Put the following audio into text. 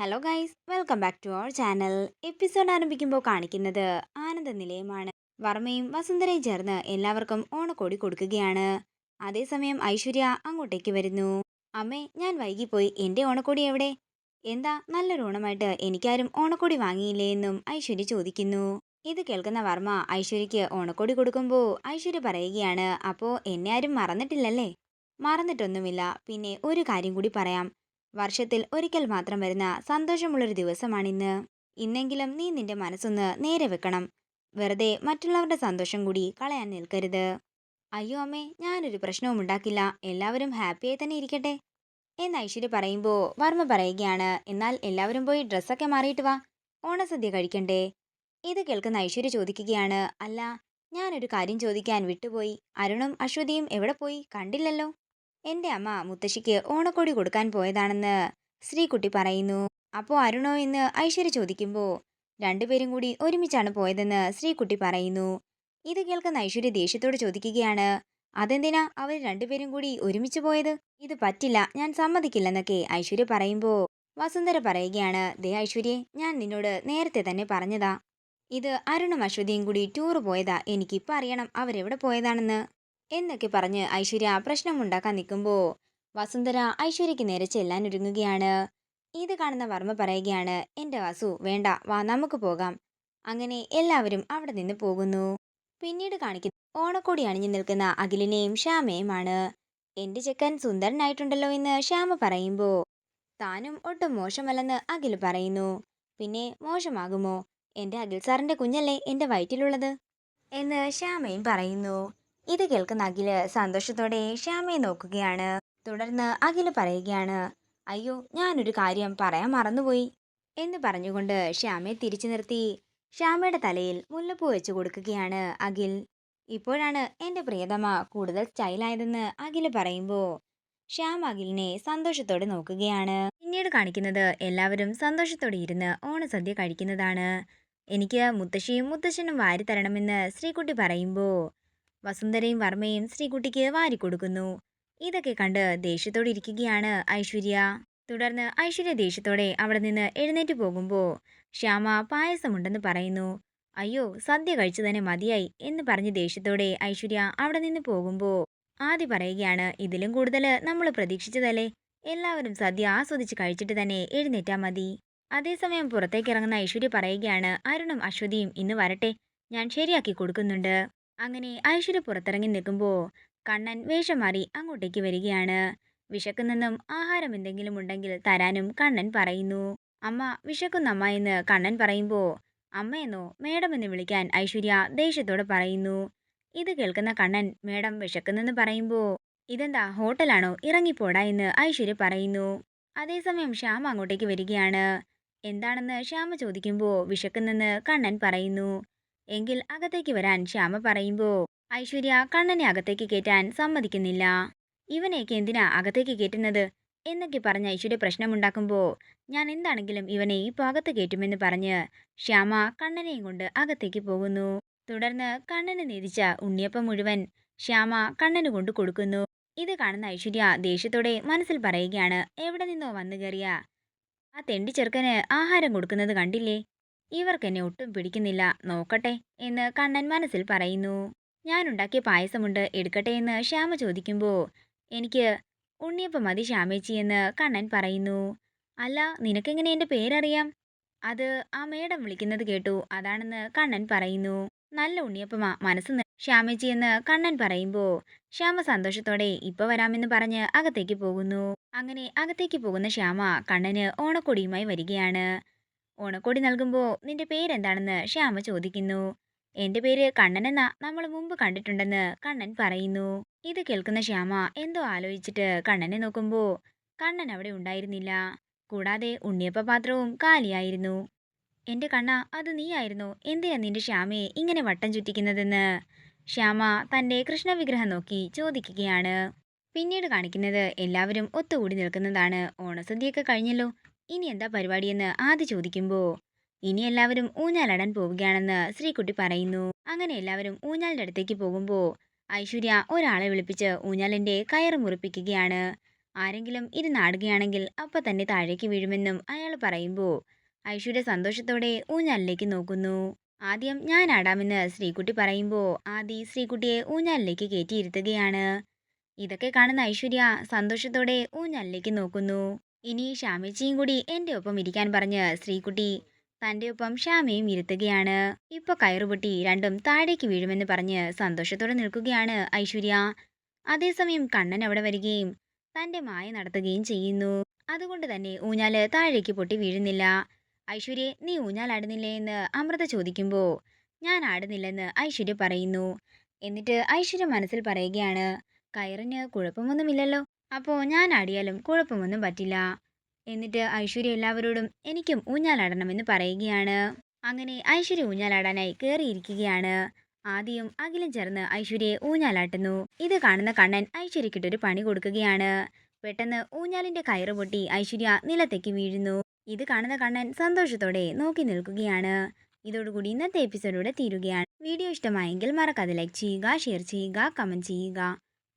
Hello guys welcome back to our channel episode ആരംഭിക്കുമ്പോൾ കാണിക്കുന്നത് ആനന്ദ നിലയമാണ്. വർമ്മയും വസുന്ധരയും ചേർന്ന് എല്ലാവർക്കും ഓണക്കോടി കൊടുക്കുകയാണ്. അതേസമയം ഐശ്വര്യ അങ്ങോട്ടേക്ക് വരുന്നു. അമ്മേ ഞാൻ വൈകിപ്പോയി. എന്റെ ഓണക്കോടി എവിടെ? എന്താ നല്ലൊരു ഓണമായിട്ട് എനിക്കാരും ഓണക്കോടി വാങ്ങിയില്ലേ എന്നും ഐശ്വര്യ ചോദിക്കുന്നു. ഇത് കേൾക്കുന്ന വർമ്മ ഐശ്വര്യയ്ക്ക് ഓണക്കോടി കൊടുക്കുമ്പോൾ ഐശ്വര്യ പറയുകയാണ് അപ്പോൾ എന്നെ ആരും മറന്നിട്ടില്ലല്ലേ? മറന്നിട്ടൊന്നുമില്ല. പിന്നെ ഒരു കാര്യം കൂടി പറയാം. വർഷത്തിൽ ഒരിക്കൽ മാത്രം വരുന്ന സന്തോഷമുള്ളൊരു ദിവസമാണിന്ന്. ഇന്നെങ്കിലും നീ നിന്റെ മനസ്സൊന്ന് നേരെ വെക്കണം. വെറുതെ മറ്റുള്ളവരുടെ സന്തോഷം കൂടി കളയാൻ നിൽക്കരുത്. അയ്യോ അമ്മേ ഞാനൊരു പ്രശ്നവും ഉണ്ടാക്കില്ല. എല്ലാവരും ഹാപ്പിയായി തന്നെ ഇരിക്കട്ടെ. എന്ന് ഐശ്വര്യ പറയുമ്പോൾ വർമ്മ പറയുകയാണ് എന്നാൽ എല്ലാവരും പോയി ഡ്രസ്സൊക്കെ മാറിയിട്ട് വാ. ഓണസദ്യ കഴിക്കണ്ടേ? ഇത് കേൾക്കുന്ന ഐശ്വര്യ ചോദിക്കുകയാണ് അല്ല ഞാനൊരു കാര്യം ചോദിക്കാൻ വിട്ടുപോയി. അരുണും അശ്വതിയും എവിടെ പോയി? കണ്ടില്ലല്ലോ. എന്റെ അമ്മ മുത്തശ്ശിക്ക് ഓണക്കോടി കൊടുക്കാൻ പോയതാണെന്ന് ശ്രീകുട്ടി പറയുന്നു. അപ്പോൾ അരുണോ എന്ന് ഐശ്വര്യ ചോദിക്കുമ്പോൾ രണ്ടുപേരും കൂടി ഒരുമിച്ചാണ് പോയതെന്ന് ശ്രീകുട്ടി പറയുന്നു. ഇത് കേൾക്കുന്ന ഐശ്വര്യ ദേഷ്യത്തോട് ചോദിക്കുകയാണ്. അതെന്തിനാ അവർ രണ്ടുപേരും കൂടി ഒരുമിച്ച് പോയത്? ഇത് പറ്റില്ല ഞാൻ സമ്മതിക്കില്ലെന്നൊക്കെ ഐശ്വര്യ പറയുമ്പോൾ വസുന്ധര പറയുകയാണ്. ദേ ഐശ്വര്യെ ഞാൻ നിന്നോട് നേരത്തെ തന്നെ പറഞ്ഞതാ. ഇത് അരുണും അശ്വതിയും കൂടി ടൂർ പോയതാ. എനിക്കിപ്പോൾ അറിയണം അവരെവിടെ പോയതാണെന്ന്. എന്നൊക്കെ പറഞ്ഞ് ഐശ്വര്യ പ്രശ്നമുണ്ടാക്കാൻ നിൽക്കുമ്പോൾ വസുന്ധര ഐശ്വര്യയ്ക്ക് നേരെ ചെല്ലാൻ ഒരുങ്ങുകയാണ്. ഇത് കാണുന്ന വർമ്മ പറയുകയാണ് എന്റെ വാസു വേണ്ട വാ നമുക്ക് പോകാം. അങ്ങനെ എല്ലാവരും അവിടെ നിന്ന് പോകുന്നു. പിന്നീട് കാണിക്കുന്ന ഓണക്കോടി അണിഞ്ഞു നിൽക്കുന്ന അഖിലിനെയും ശ്യാമയുമാണ് എന്റെ ചെക്കൻ സുന്ദരനായിട്ടുണ്ടല്ലോ എന്ന് ശ്യാമ പറയുമ്പോൾ താനും ഒട്ടും മോശമല്ലെന്ന് അഖിൽ പറയുന്നു. പിന്നെ മോശമാകുമോ? എന്റെ അഖിൽ സാറിന്റെ കുഞ്ഞല്ലേ എന്റെ വയറ്റിലുള്ളത്? എന്ന് ശ്യാമയും പറയുന്നു. ഇത് കേൾക്കുന്ന അഖിൽ സന്തോഷത്തോടെ ശ്യാമയെ നോക്കുകയാണ്. തുടർന്ന് അഖിൽ പറയുകയാണ് അയ്യോ ഞാനൊരു കാര്യം പറയാൻ മറന്നുപോയി എന്ന് പറഞ്ഞുകൊണ്ട് ശ്യാമയെ തിരിച്ചു നിർത്തി. ശ്യാമയുടെ തലയിൽ മുല്ലപ്പൂ വെച്ച് കൊടുക്കുകയാണ് അഖിൽ. ഇപ്പോഴാണ് എന്റെ പ്രിയതമ കൂടുതൽ സ്റ്റൈലായതെന്ന് അഖിൽ പറയുമ്പോൾ ശ്യാം അഖിലിനെ സന്തോഷത്തോടെ നോക്കുകയാണ്. പിന്നീട് കാണിക്കുന്നത് എല്ലാവരും സന്തോഷത്തോടെ ഇരുന്ന് ഓണസദ്യ കഴിക്കുന്നതാണ്. എനിക്ക് മുത്തശ്ശിയും മുത്തശ്ശനും വാരി തരണമെന്ന് ശ്രീകുട്ടി പറയുമ്പോൾ വസുന്ധരയും വർമ്മയും ശ്രീകുട്ടിക്ക് വാരിക്കൊടുക്കുന്നു. ഇതൊക്കെ കണ്ട് ദേഷ്യത്തോടെ ഇരിക്കുകയാണ് ഐശ്വര്യ. തുടർന്ന് ഐശ്വര്യ ദേഷ്യത്തോടെ അവിടെ നിന്ന് എഴുന്നേറ്റ് പോകുമ്പോൾ ശ്യാമ പായസമുണ്ടെന്ന് പറയുന്നു. അയ്യോ സദ്യ കഴിച്ചു തന്നെ മതിയായി എന്ന് പറഞ്ഞ് ദേഷ്യത്തോടെ ഐശ്വര്യ അവിടെ നിന്ന് പോകുമ്പോൾ ആദ്യ പറയുകയാണ് ഇതിലും കൂടുതൽ നമ്മൾ പ്രതീക്ഷിച്ചതല്ലേ? എല്ലാവരും സദ്യ ആസ്വദിച്ച് കഴിച്ചിട്ട് തന്നെ എഴുന്നേറ്റാ മതി. അതേസമയം പുറത്തേക്ക് ഇറങ്ങുന്ന ഐശ്വര്യ പറയുകയാണ് അരുണും അശ്വതിയും ഇന്ന് വരട്ടെ. ഞാൻ ശരിയാക്കി കൊടുക്കുന്നുണ്ട്. അങ്ങനെ ഐശ്വര്യ പുറത്തിറങ്ങി നിൽക്കുമ്പോൾ കണ്ണൻ വേഷം മാറി അങ്ങോട്ടേക്ക് വരികയാണ്. വിശക്കുന്നെന്നും ആഹാരം എന്തെങ്കിലും ഉണ്ടെങ്കിൽ തരാനും കണ്ണൻ പറയുന്നു. അമ്മ വിശക്കുന്നമ്മ എന്ന് കണ്ണൻ പറയുമ്പോൾ അമ്മയെന്നോ മേഡം എന്ന് വിളിക്കാൻ ഐശ്വര്യ ദേഷ്യത്തോടെ പറയുന്നു. ഇത് കേൾക്കുന്ന കണ്ണൻ മേഡം വിശക്കുന്നെന്ന് പറയുമ്പോൾ ഇതെന്താ ഹോട്ടലാണോ ഇറങ്ങിപ്പോടാ എന്ന് ഐശ്വര്യ പറയുന്നു. അതേസമയം ശ്യാമ അങ്ങോട്ടേക്ക് വരികയാണ്. എന്താണെന്ന് ശ്യാമ ചോദിക്കുമ്പോൾ വിശക്കുന്നെന്ന് കണ്ണൻ പറയുന്നു. എങ്കിൽ അകത്തേക്ക് വരാൻ ശ്യാമ പറയുമ്പോൾ ഐശ്വര്യ കണ്ണനെ അകത്തേക്ക് കയറ്റാൻ സമ്മതിക്കുന്നില്ല. ഇവനെയൊക്കെ എന്തിനാ അകത്തേക്ക് കയറ്റുന്നത് എന്നൊക്കെ പറഞ്ഞ് ഐശ്വര്യ പ്രശ്നമുണ്ടാക്കുമ്പോൾ ഞാൻ എന്താണെങ്കിലും ഇവനെ ഇപ്പോൾ അകത്ത് കയറ്റുമെന്ന് പറഞ്ഞ് ശ്യാമ കണ്ണനെയും കൊണ്ട് അകത്തേക്ക് പോകുന്നു. തുടർന്ന് കണ്ണന് നീതിച്ച ഉണ്ണിയപ്പം മുഴുവൻ ശ്യാമ കണ്ണന് കൊണ്ട് കൊടുക്കുന്നു. ഇത് കാണുന്ന ഐശ്വര്യ ദേഷ്യത്തോടെ മനസ്സിൽ പറയുകയാണ് എവിടെ നിന്നോ വന്നു കയറിയ ആ തെണ്ടി ചെറുക്കന് ആഹാരം കൊടുക്കുന്നത് കണ്ടില്ലേ? ഇവർക്കെന്നെ ഒട്ടും പിടിക്കുന്നില്ല. നോക്കട്ടെ എന്ന് കണ്ണൻ മനസ്സിൽ പറയുന്നു. ഞാനുണ്ടാക്കിയ പായസമുണ്ട്. എടുക്കട്ടെ എന്ന് ശ്യാമ ചോദിക്കുമ്പോൾ എനിക്ക് ഉണ്ണിയപ്പം മതി ശ്യാമേച്ചി എന്ന് കണ്ണൻ പറയുന്നു. അല്ല നിനക്കെങ്ങനെ എന്റെ പേരറിയാം? അത് ആ മേഡം വിളിക്കുന്നത് കേട്ടു. അതാണെന്ന് കണ്ണൻ പറയുന്നു. നല്ല ഉണ്ണിയപ്പമാ. മനസ്സ് ശ്യാമേച്ചി എന്ന് കണ്ണൻ പറയുമ്പോൾ ശ്യാമ സന്തോഷത്തോടെ ഇപ്പൊ വരാമെന്ന് പറഞ്ഞ് അകത്തേക്ക് പോകുന്നു. അങ്ങനെ അകത്തേക്ക് പോകുന്ന ശ്യാമ കണ്ണന് ഓണക്കൊടിയുമായി വരികയാണ്. ഓണക്കോടി നൽകുമ്പോൾ നിന്റെ പേരെന്താണെന്ന് ശ്യാമ ചോദിക്കുന്നു. എന്റെ പേര് കണ്ണനെന്നാ നമ്മൾ മുമ്പ് കണ്ടിട്ടുണ്ടെന്ന് കണ്ണൻ പറയുന്നു. ഇത് കേൾക്കുന്ന ശ്യാമ എന്തോ ആലോചിച്ചിട്ട് കണ്ണനെ നോക്കുമ്പോൾ കണ്ണൻ അവിടെ ഉണ്ടായിരുന്നില്ല. കൂടാതെ ഉണ്ണിയപ്പ പാത്രവും കാലിയായിരുന്നു. എന്റെ കണ്ണ അത് നീയായിരുന്നു. എന്തിനാ നിന്റെ ശ്യാമയെ ഇങ്ങനെ വട്ടം ചുറ്റിക്കുന്നതെന്ന്? ശ്യാമ തന്റെ കൃഷ്ണവിഗ്രഹം നോക്കി ചോദിക്കുകയാണ്. പിന്നീട് കാണിക്കുന്നത് എല്ലാവരും ഒത്തുകൂടി നിൽക്കുന്നതാണ്. ഓണസദ്യയൊക്കെ കഴിഞ്ഞല്ലോ. ഇനി എന്താ പരിപാടിയെന്ന് ആദ്യ ചോദിക്കുമ്പോൾ ഇനി എല്ലാവരും ഊഞ്ഞാലാടാൻ പോവുകയാണെന്ന് ശ്രീകുട്ടി പറയുന്നു. അങ്ങനെ എല്ലാവരും ഊഞ്ഞാലിന്റെ അടുത്തേക്ക് പോകുമ്പോൾ ഐശ്വര്യ ഒരാളെ വിളിപ്പിച്ച് ഊഞ്ഞാലിന്റെ കയറ് മുറിപ്പിക്കുകയാണ്. ആരെങ്കിലും ഇത് നാടുകയാണെങ്കിൽ അപ്പം തന്നെ താഴേക്ക് വീഴുമെന്നും അയാൾ പറയുമ്പോൾ ഐശ്വര്യ സന്തോഷത്തോടെ ഊഞ്ഞാലിലേക്ക് നോക്കുന്നു. ആദ്യം ഞാൻ ആടാമെന്ന് ശ്രീകുട്ടി പറയുമ്പോൾ ആദി ശ്രീകുട്ടിയെ ഊഞ്ഞാലിലേക്ക് കയറ്റിയിരുത്തുകയാണ് ഇതൊക്കെ കാണുന്ന ഐശ്വര്യ സന്തോഷത്തോടെ ഊഞ്ഞാലിലേക്ക് നോക്കുന്നു. ഇനി ഷാമിച്ചിയും കൂടി എന്റെ ഒപ്പം ഇരിക്കാൻ പറഞ്ഞ് ശ്രീകുട്ടി തന്റെ ഒപ്പം ശ്യാമയും ഇരുത്തുകയാണ്. ഇപ്പൊ കയറുപൊട്ടി രണ്ടും താഴേക്ക് വീഴുമെന്ന് പറഞ്ഞ് സന്തോഷത്തോടെ നിൽക്കുകയാണ് ഐശ്വര്യ. അതേസമയം കണ്ണൻ അവിടെ വരികയും തന്റെ മായ നടത്തുകയും ചെയ്യുന്നു. അതുകൊണ്ട് തന്നെ ഊഞ്ഞാൽ താഴേക്ക് പൊട്ടി വീഴുന്നില്ല. ഐശ്വര്യ നീ ഊഞ്ഞാലാടുന്നില്ലേ എന്ന് അമൃത ചോദിക്കുമ്പോൾ ഞാൻ ആടുന്നില്ലെന്ന് ഐശ്വര്യ പറയുന്നു. എന്നിട്ട് ഐശ്വര്യ മനസ്സിൽ പറയുകയാണ് കയറിന് കുഴപ്പമൊന്നുമില്ലല്ലോ. അപ്പോൾ ഞാൻ ആടിയാലും കുഴപ്പമൊന്നും പറ്റില്ല. എന്നിട്ട് ഐശ്വര്യ എല്ലാവരോടും എനിക്കും ഊഞ്ഞാലാടണമെന്ന് പറയുകയാണ്. അങ്ങനെ ഐശ്വര്യ ഊഞ്ഞാലാടാനായി കയറിയിരിക്കുകയാണ് ആദ്യം അഖിലും ചേർന്ന് ഐശ്വര്യയെ ഊഞ്ഞാലാട്ടുന്നു. ഇത് കാണുന്ന കണ്ണൻ ഐശ്വര്യക്കിട്ടൊരു പണി കൊടുക്കുകയാണ്. പെട്ടെന്ന് ഊഞ്ഞാലിന്റെ കയറ് പൊട്ടി ഐശ്വര്യ നിലത്തേക്ക് വീഴുന്നു. ഇത് കാണുന്ന കണ്ണൻ സന്തോഷത്തോടെ നോക്കി നിൽക്കുകയാണ്. ഇതോടുകൂടി ഇന്നത്തെ എപ്പിസോഡോടെ തീരുകയാണ്. വീഡിയോ ഇഷ്ടമായെങ്കിൽ മറക്കാതെ ലൈക്ക് ചെയ്യുക ഷെയർ ചെയ്യുക കമന്റ് ചെയ്യുക.